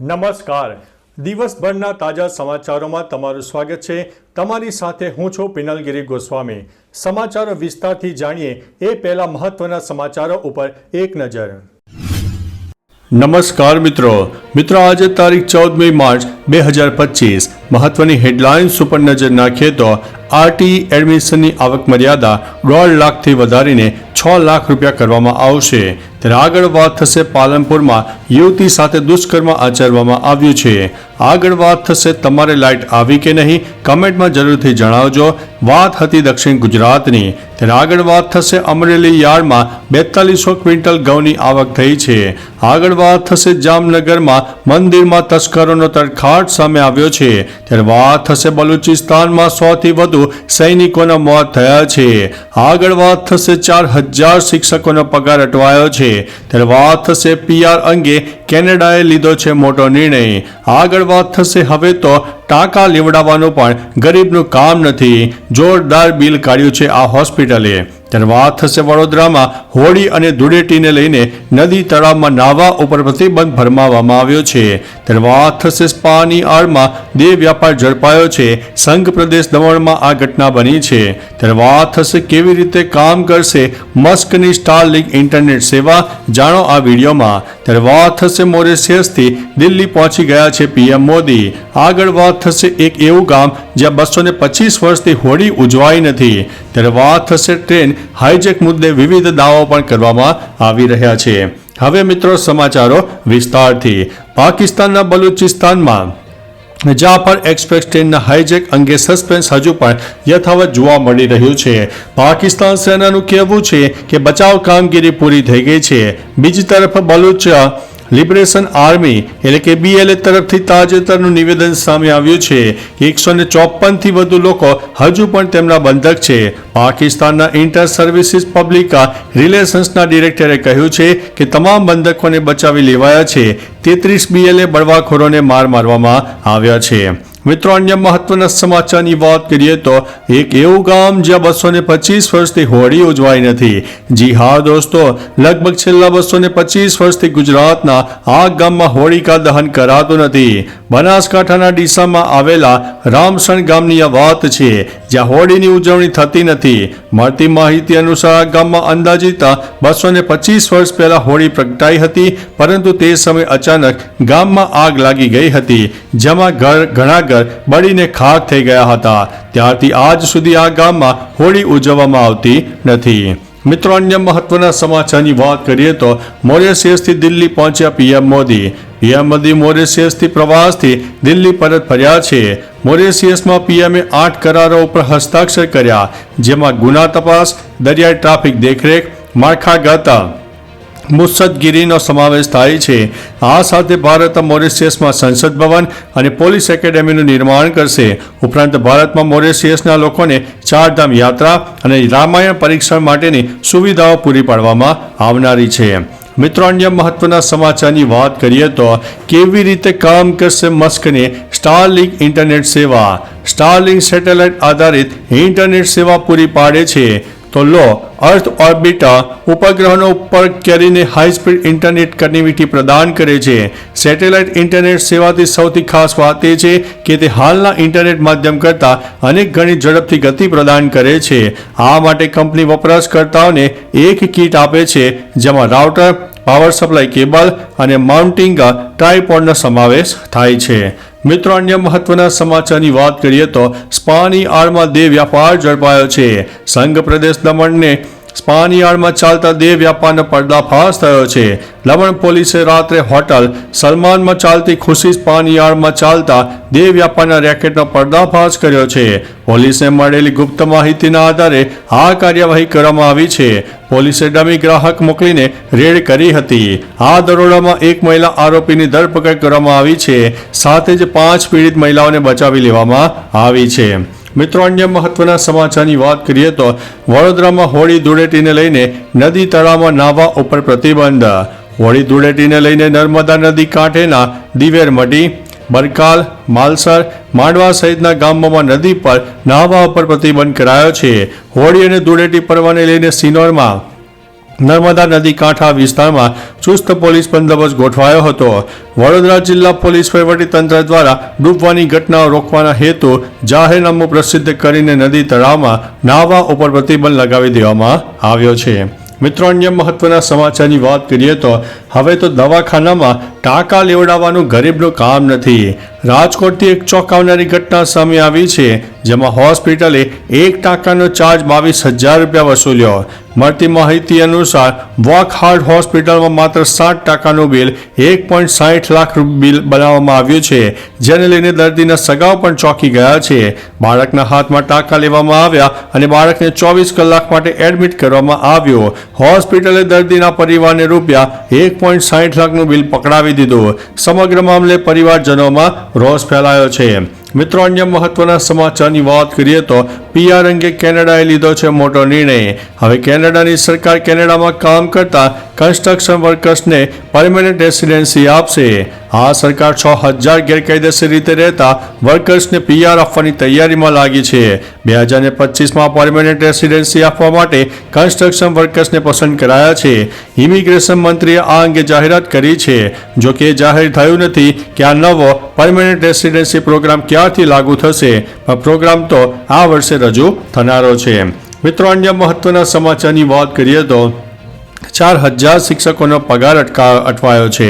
નમસ્કાર. દિવસભરના તાજા સમાચારોમાં તમારું સ્વાગત છે. તમારી સાથે હું છું પિનલગીરી ગોસ્વામી. સમાચારો વિસ્તારથી જાણીએ એ પહેલા મહત્વના સમાચારો ઉપર એક નજર. નમસ્કાર મિત્રો. મિત્રો, આજે તારીખ ચૌદમી માર્ચ બે હજાર પચીસ. મહત્વની હેડલાઇન્સ ઉપર નજર નાખીએ તો આરટી એડમિશનની આવક મર્યાદા દોઢ લાખથી વધારીને છ લાખ રૂપિયા કરવામાં આવશે. ત્યારે આગળ વાત થશે પાલનપુરમાં યુવતી સાથે દુષ્કર્મ આચરવામાં આવ્યું છે. આગળ વાત થશે તમારે લાઇટ આવી કે નહીં? કમેન્ટમાં જરૂરથી જણાવજો. વાત હતી દક્ષિણ ગુજરાતની. ત્યારે આગળ વાત થશે અમરેલી યાર્ડમાં બેતાલીસો ક્વિન્ટલ ઘઉંની આવક થઈ છે. આગળ વાત થશે જામનગરમાં મંદિરમાં તસ્કરોનો તરખાટ સામે આવ્યો છે. ત્યારે વાત થશે બલુચિસ્તાનમાં સોથી વધુ સૈનિકોના મોત થયા છે. આગળ વાત થશે ચાર હજાર શિક્ષકોનો પગાર અટવાયો છે. ત્યારે વાત થશે પીઆર અંગે કેનેડાએ લીધો છે મોટો નિર્ણય. આગળ વાત થશે હવે તો ટાંકા લેવડાવવાનું પણ ગરીબનું કામ નથી. જોરદાર બિલ કાઢ્યું છે આ હોસ્પિટલે. ત્યારે વાત થશે વડોદરામાં. હોળી અને ધૂળેટીને લઈને નદી તળાવમાં નાહવા ઉપર પ્રતિબંધ ફરમાવવામાં આવ્યો છે. ત્યારે વાત થશે સ્પાની આડમાં. દેહ વ્યાપાર ઝડપાયો છે. સંઘ પ્રદેશ દમણમાં આ ઘટના બની છે. ત્યારે વાત થશે, કેવી રીતે કામ કરશે? મસ્કની સ્ટાર લીગ ઇન્ટરનેટ સેવા, જાણો આ વિડીયોમાં. ત્યારે વાત થશે મોરેશિયસથી દિલ્હી પહોંચી ગયા છે પીએમ મોદી. આગળ વાત થશે એક એવું ગામ જ્યાં બસો ને પચીસ વર્ષથી હોળી ઉજવાઈ નથી. ત્યારે વાત થશે ટ્રેન હાઈજેક મુદ્દે વિવિધ દાવો પણ કરવામાં આવી રહ્યા છે. હવે મિત્રો સમાચારો વિસ્તારથી. પાકિસ્તાનના બલુચિસ્તાનમાં જાફર એક્સપ્રેસ ટ્રેનના હાઈજેક અંગે સસ્પેન્સ હજુ પણ યથાવત જોવા મળી રહ્યું છે. પાકિસ્તાન સેનાનું કહેવું છે કે બચાવ કામગીરી પૂરી થઈ ગઈ છે. બીજી તરફ બલુચ લિબરેશન આર્મી એટલે કે બીએલએ તરફથી તાજેતરનું નિવેદન સામે આવ્યું છે કે એકસો ને ચોપનથી વધુ લોકો હજુ પણ તેમના બંધક છે. પાકિસ્તાનના ઇન્ટર સર્વિસીસ પબ્લિકા રિલેશન્સના ડિરેક્ટરે કહ્યું છે કે તમામ બંધકોને બચાવી લેવાયા છે. તેત્રીસ બીએલએ બળવાખોરોને માર મારવામાં આવ્યા છે. મિત્રો, અન્ય મહત્વના સમાચારની વાત કરીએ તો એક એવું ગામ જ્યાં બસો ને પચીસ વર્ષથી હોળી ઉજવાઈ નથી. જી હા, દોસ્તો, લગભગ છેલ્લા બસો ને પચીસ વર્ષથી ગુજરાતના આ ગામમાં હોળિકા દહન કરાતું નથી. બનાસકાંઠાના ડીસામાં આવેલા રામસણ ગામની આ વાત છે, જ્યાં હોળીની ઉજવણી થતી નથી. મળતી માહિતી અનુસાર આ ગામમાં અંદાજિત બસો ને પચીસ વર્ષ પહેલા હોળી પ્રગટાઈ હતી, પરંતુ તે સમયે અચાનક ગામમાં આગ લાગી ગઈ હતી, જેમાં ઘર ઘણા ઘર બળીને ખાક થઈ ગયા હતા. ત્યારથી આજ સુધી આ ગામમાં હોળી ઉજવવામાં આવતી નથી. મિત્રો, અન્ય મહત્વના સમાચારની વાત કરીએ તો મોરેશિયસથી દિલ્હી પહોંચ્યા પીએમ મોદી. પીએમ મોદી મોરેશિયસથી પ્રવાસથી દિલ્હી પરત ફર્યા છે. મોરેશિયસમાં પીએમએ આઠ કરારો ઉપર હસ્તાક્ષર કર્યા, જેમાં ગુના તપાસ, દરિયાઈ ટ્રાફિક દેખરેખ, માળખાગત મુસદગીરીનો સમાવેશ થાય છે. આ સાથે ભારત મોરેશિયસમાં સંસદ ભવન અને પોલીસ એકેડેમીનું નિર્માણ કરશે. ઉપરાંત ભારતમાં મોરિશિયસના લોકોને ચારધામ યાત્રા અને રામાયણ પરીક્ષણ માટેની સુવિધાઓ પૂરી પાડવામાં આવનારી છે. મિત્રો, અન્ય મહત્વના સમાચારની વાત કરીએ તો કેવી રીતે કામ કરશે મસ્કની સ્ટારલિંક ઇન્ટરનેટ સેવા? સ્ટારલિંક સેટેલાઇટ આધારિત ઇન્ટરનેટ સેવા પૂરી પાડે છે. તો લો, અર્થ ઓર્બિટ ઉપગ્રહનો ઉપર કરીને હાઈ સ્પીડ ઇન્ટરનેટ કનેક્ટિવિટી પ્રદાન કરે છે. સેટેલાઇટ ઇન્ટરનેટ સેવાથી સૌથી ખાસ વાત એ છે કે તે હાલના ઇન્ટરનેટ માધ્યમ કરતાં અનેક ગણી ઝડપથી ગતિ પ્રદાન કરે છે. આ માટે કંપની વપરાશકર્તાઓને એક કીટ આપે છે, જેમાં રાઉટર, પાવર સપ્લાય કેબલ અને માઉન્ટિંગ ટ્રાયપોડનો સમાવેશ થાય છે. મિત્રો, અન્ય મહત્વના સમાચારની વાત કરીએ તો સ્પાની આડમાં દેહ વ્યાપાર ઝડપાયો છે. સંઘ પ્રદેશ દમણને સ્પાની આડમાં ચાલતા દેહ વ્યાપારનો પર્દાફાશ થયો છે. લવણ પોલીસે રાત્રે હોટલ સલમાનમાં ચાલતી ખુશી સ્પાની આડમાં ચાલતા દેહ વ્યાપારના રેકેટનો પર્દાફાશ કર્યો છે. પોલીસને મળેલી ગુપ્ત માહિતીના આધારે આ કાર્યવાહી કરવામાં આવી છે. પોલીસે ડમી ગ્રાહક મોકલીને રેડ કરી હતી. આ દરોડામાં એક મહિલા આરોપીની ધરપકડ કરવામાં આવી છે. સાથે જ પાંચ પીડિત મહિલાઓને બચાવી લેવામાં આવી છે. મિત્રો, અન્ય મહત્વના સમાચારની વાત કરીએ તો વડોદરામાં હોળી ધૂળેટીને લઈને નદી તળાવમાં નાહવા ઉપર પ્રતિબંધ. હોળી ધૂળેટીને લઈને નર્મદા નદી કાંઠેના દિવેર મઢી, બરકાલ, માલસર, માંડવા સહિતના ગામોમાં નદી પર નાહવા ઉપર પ્રતિબંધ કરાયો છે. હોળી અને ધૂળેટી પર્વને લઈને સિનોરમાં નર્મદા નદી કાંઠા વિસ્તારમાં ચુસ્ત પોલીસ બંદોબસ્ત ગોઠવાયો હતો. વડોદરા જિલ્લા પોલીસ તંત્ર દ્વારા ડૂબવાની ઘટનાઓ રોકવાના હેતુ જાહેરનામું પ્રસિદ્ધ કરીને નદી તળાવમાં નાહવા ઉપર પ્રતિબંધ લગાવી દેવામાં આવ્યો છે. મિત્રો, અન્ય મહત્વના સમાચારની વાત કરીએ તો હવે તો દવાખાનામાં ટાંકા લેવડાવવાનું ગરીબનું કામ નથી. રાજકોટથી એક ચોંકાવનારી ઘટના સામે આવી છે, જેમાં હોસ્પિટલે એક ટાંકાનો ચાર્જ બાવીસ હજાર રૂપિયા વસૂલ્યો. મળતી માહિતી અનુસાર વોક હાર્ટ હોસ્પિટલમાં માત્ર સાત ટકાનું બિલ, એક પોઈન્ટ સાઠ લાખ બિલ બનાવવામાં આવ્યું છે, જેને લઈને દર્દીના સગાઓ પણ ચોંકી ગયા છે. બાળકના હાથમાં ટાંકા લેવામાં આવ્યા અને બાળકને ચોવીસ કલાક માટે એડમિટ કરવામાં આવ્યો. હોસ્પિટલે દર્દીના પરિવારને રૂપિયા એક પોઈન્ટ સાઠ લાખનું બિલ પકડાવી દીધું. સમગ્ર મામલે પરિવારજનોમાં રોષ ફેલાયો છે. મિત્રો, અન્ય મહત્વના સમાચારની વાત કરીએ તો પીઆર અંગે કેનેડાએ લીધો છે મોટો નિર્ણય. હવે કેનેડાની સરકાર કેનેડામાં કામ કરતા કન્સ્ટ્રક્શન વર્કર્સને પરમેનન્ટ રેસિડેન્સી આપશે. આ સરકાર છ હજાર ગેરકાયદેસર રીતે રહેતા વર્કર્સને પીઆર આપવાની તૈયારીમાં લાગી છે. બે હજાર ને પચીસમાં પરમેનન્ટ રેસિડેન્સી આપવા માટે કન્સ્ટ્રક્શન વર્કર્સને પસંદ કરાયા છે. ઇમિગ્રેશન મંત્રીએ આ અંગે જાહેરાત કરી છે. જો કે જાહેર થયું નથી કે આ નવો પરમેનન્ટ રેસિડેન્સી પ્રોગ્રામ ક્યારથી લાગુ થશે. પણ પ્રોગ્રામ તો આ વર્ષે રજૂ થનારો છે. મિત્રો અન્ય મહત્વના સમાચારની વાત કરીએ તો ચાર હજાર શિક્ષકોનો પગાર અટકા અટવાયો છે.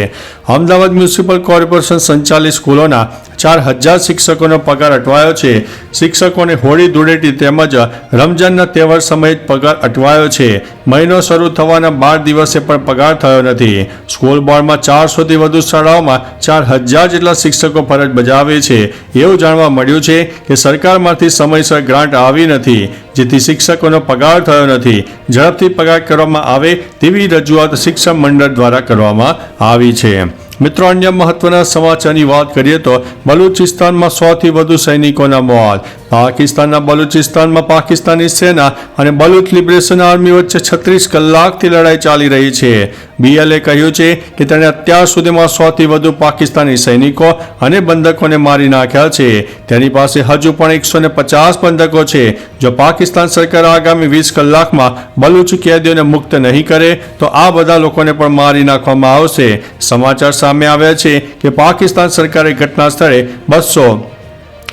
અમદાવાદ મ્યુનિસિપલ કોર્પોરેશન સંચાલિત સ્કૂલોના ચાર હજાર શિક્ષકોનો પગાર અટવાયો છે. શિક્ષકોને હોળી ધૂળેટી તેમજ રમજાનના તહેવાર સમયે પગાર અટવાયો છે. મહિનો શરૂ થવાના બાર દિવસે પણ પગાર થયો નથી. સ્કૂલ બોર્ડમાં ચારસોથી વધુ શાળાઓમાં ચાર હજાર જેટલા શિક્ષકો ફરજ બજાવે છે. એવું જાણવા મળ્યું છે કે સરકારમાંથી સમયસર ગ્રાન્ટ આવી નથી. જેથી શિક્ષકોનો પગાર થયો નથી. ઝડપથી પગાર કરવામાં આવે તેવી રજૂઆત શિક્ષણ મંડળ દ્વારા કરવામાં આવી છે. મિત્રો, અન્ય મહત્વના સમાચારની વાત કરીએ તો બલુચિસ્તાનમાં સોથી વધુ સૈનિકોના મોત. પાકિસ્તાનના બલુચિસ્તાનમાં પાકિસ્તાની સેના અને બલુચ લિબરેશન આર્મી વચ્ચે છત્રીસ કલાકથી લડાઈ ચાલી રહી છે. બીએલએ કહ્યું છે કે તેણે અત્યાર સુધીમાં સૌથી વધુ પાકિસ્તાની સૈનિકો અને બંધકોને મારી નાખ્યા છે. તેની પાસે હજુ પણ એકસો પચાસ બંધકો છે. જો પાકિસ્તાન સરકાર આગામી વીસ કલાકમાં બલુચ કેદીઓને મુક્ત નહીં કરે, તો આ બધા લોકોને પણ મારી નાખવામાં આવશે. સમાચાર સામે આવ્યા છે કે પાકિસ્તાન સરકારે ઘટના સ્થળે બસો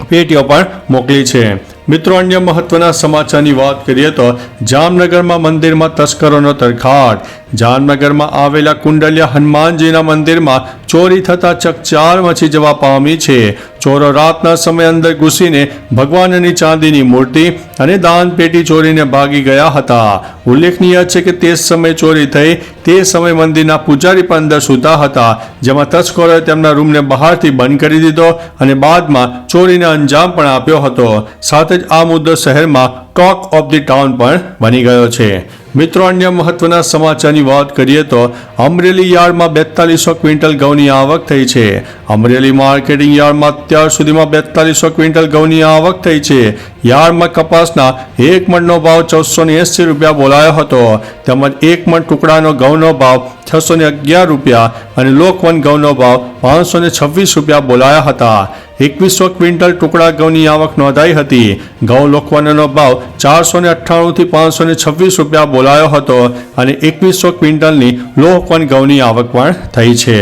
પેટીઓ પણ મોકલી છે. મિત્રો, અન્ય મહત્વના સમાચારની વાત કરીએ તો જામનગરમાં મંદિરમાં તસ્કરોનો તરખાટ. જામનગરમાં આવેલા કુંડલિયા હનુમાનજીના મંદિરમાં ચોરી થતા ચકચાર મચી જવા પામી છે. ચોરો રાતના સમય અંદર ઘૂસીને ભગવાનની ચાંદીની મૂર્તિ અને દાન પેટી ચોરીને ભાગી ગયા હતા. ઉલ્લેખનીય છે કે તે સમયે ચોરી થઈ તે સમયે મંદિરના પૂજારી પણ અંદર સૂતા હતા. જેમાં તસ્કરોએ તેમના રૂમને બહારથી બંધ કરી દીધો અને બાદમાં ચોરીને અંજામ પણ આપ્યો હતો. સાથે જ આ મુદ્દો શહેરમાં ટોક ઓફ ધી ટાઉન પણ બની ગયો છે. મિત્રો, અન્ય મહત્વના સમાચારની વાત કરીએ તો અમરેલી યાર્ડમાં બેતાલીસો ક્વિન્ટલ ઘઉંની આવક થઈ છે. અમરેલી માર્કેટિંગ યાર્ડમાં અત્યાર સુધીમાં બેતાલીસો ક્વિન્ટલ ઘઉંની આવક થઈ છે. યાર્ડમાં કપાસના એક મણનો ભાવ ચૌદસો ને એંસી રૂપિયા બોલાયો હતો. તેમજ એક મણ ટુકડાનો ઘઉંનો ભાવ છસો ને અગિયાર રૂપિયા અને લોકવન ઘઉંનો ભાવ પાંચસો ને છવ્વીસ રૂપિયા બોલાયા હતા. એકવીસો ક્વિન્ટલ ટુકડા ઘઉંની આવક નોંધાઈ હતી. ઘઉં લોકવાનનો ભાવ ચારસો ને અઠ્ઠાણુંથી પાંચસો ને છવ્વીસ રૂપિયા બોલાયો હતો અને એકવીસો ક્વિન્ટલની લોકવન ઘઉંની આવક પણ થઈ છે.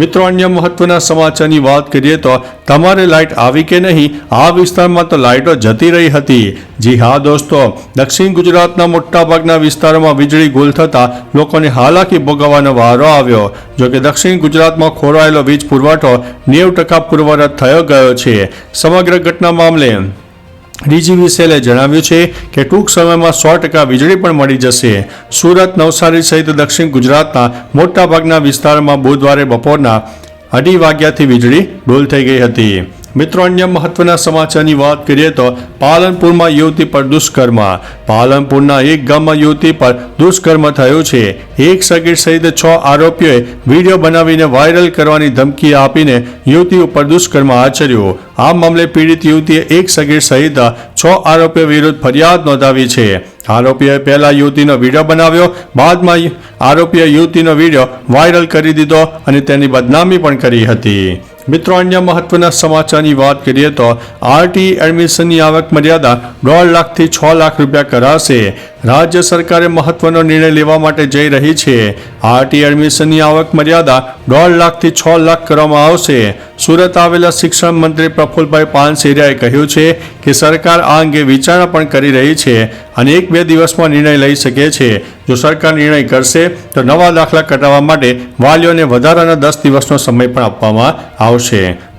મિત્રો, અન્ય મહત્વના સમાચારની વાત કરીએ તો તમારે લાઇટ આવી કે નહીં? આ વિસ્તારમાં તો લાઇટો જતી રહી હતી. જી હા દોસ્તો, દક્ષિણ ગુજરાતના મોટાભાગના વિસ્તારોમાં વીજળી ગુલ થતાં લોકોને હાલાકી ભોગવવાનો વારો આવ્યો. જો કે દક્ષિણ ગુજરાતમાં ખોરાયેલો વીજ પુરવઠો નેવું ટકા પૂર્વરત થયો ગયો છે. સમગ્ર ઘટના મામલે ડીજીવીસીએલે જણાવ્યું છે કે ટૂંક સમયમાં સો ટકા વીજળી પણ મળી જશે. સુરત, નવસારી સહિત દક્ષિણ ગુજરાતના મોટાભાગના વિસ્તારોમાં બુધવારે બપોરના અઢી વાગ્યાથી વીજળી ડોલ થઈ ગઈ હતી. મિત્રો, અન્ય મહત્વના સમાચારની વાત કરીએ તો પાલનપુરમાં યુવતી પર દુષ્કર્મ. પાલનપુરના એક ગામમાં યુવતી પર દુષ્કર્મ થયું છે. એક સગીર સહિત છ આરોપીઓએ વીડિયો બનાવીને વાયરલ કરવાની ધમકી આપીને યુવતી ઉપર દુષ્કર્મ આચર્યું. આ મામલે પીડિત યુવતીએ એક સગીર સહિત છ આરોપીઓ વિરુદ્ધ ફરિયાદ નોંધાવી છે. આરોપીએ પહેલા યુવતીનો વીડિયો બનાવ્યો, બાદમાં આરોપીએ યુવતીનો વીડિયો વાયરલ કરી દીધો અને તેની બદનામી પણ કરી હતી. મિત્રો, અન્ય મહત્વના સમાચારની વાત કરીએ તો આરટી એડમિશનની આવક મર્યાદા દોઢ લાખથી છ લાખ રૂપિયા કરાશે. રાજ્ય સરકારે મહત્વનો નિર્ણય લેવા માટે જઈ રહી છે. આરટી એડમિશનની આવક મર્યાદા દોઢ લાખથી છ લાખ કરવામાં આવશે. સુરત આવેલા શિક્ષણ મંત્રી પ્રફુલભાઈ પાનસેરિયાએ કહ્યું છે કે સરકાર આ અંગે વિચારણા પણ કરી રહી છે અને એક બે દિવસમાં નિર્ણય લઈ શકે છે. જો સરકાર નિર્ણય કરશે, તો નવા દાખલા કટાવવા માટે વાલીઓને વધારાના દસ દિવસનો સમય પણ આપવામાં આવશે.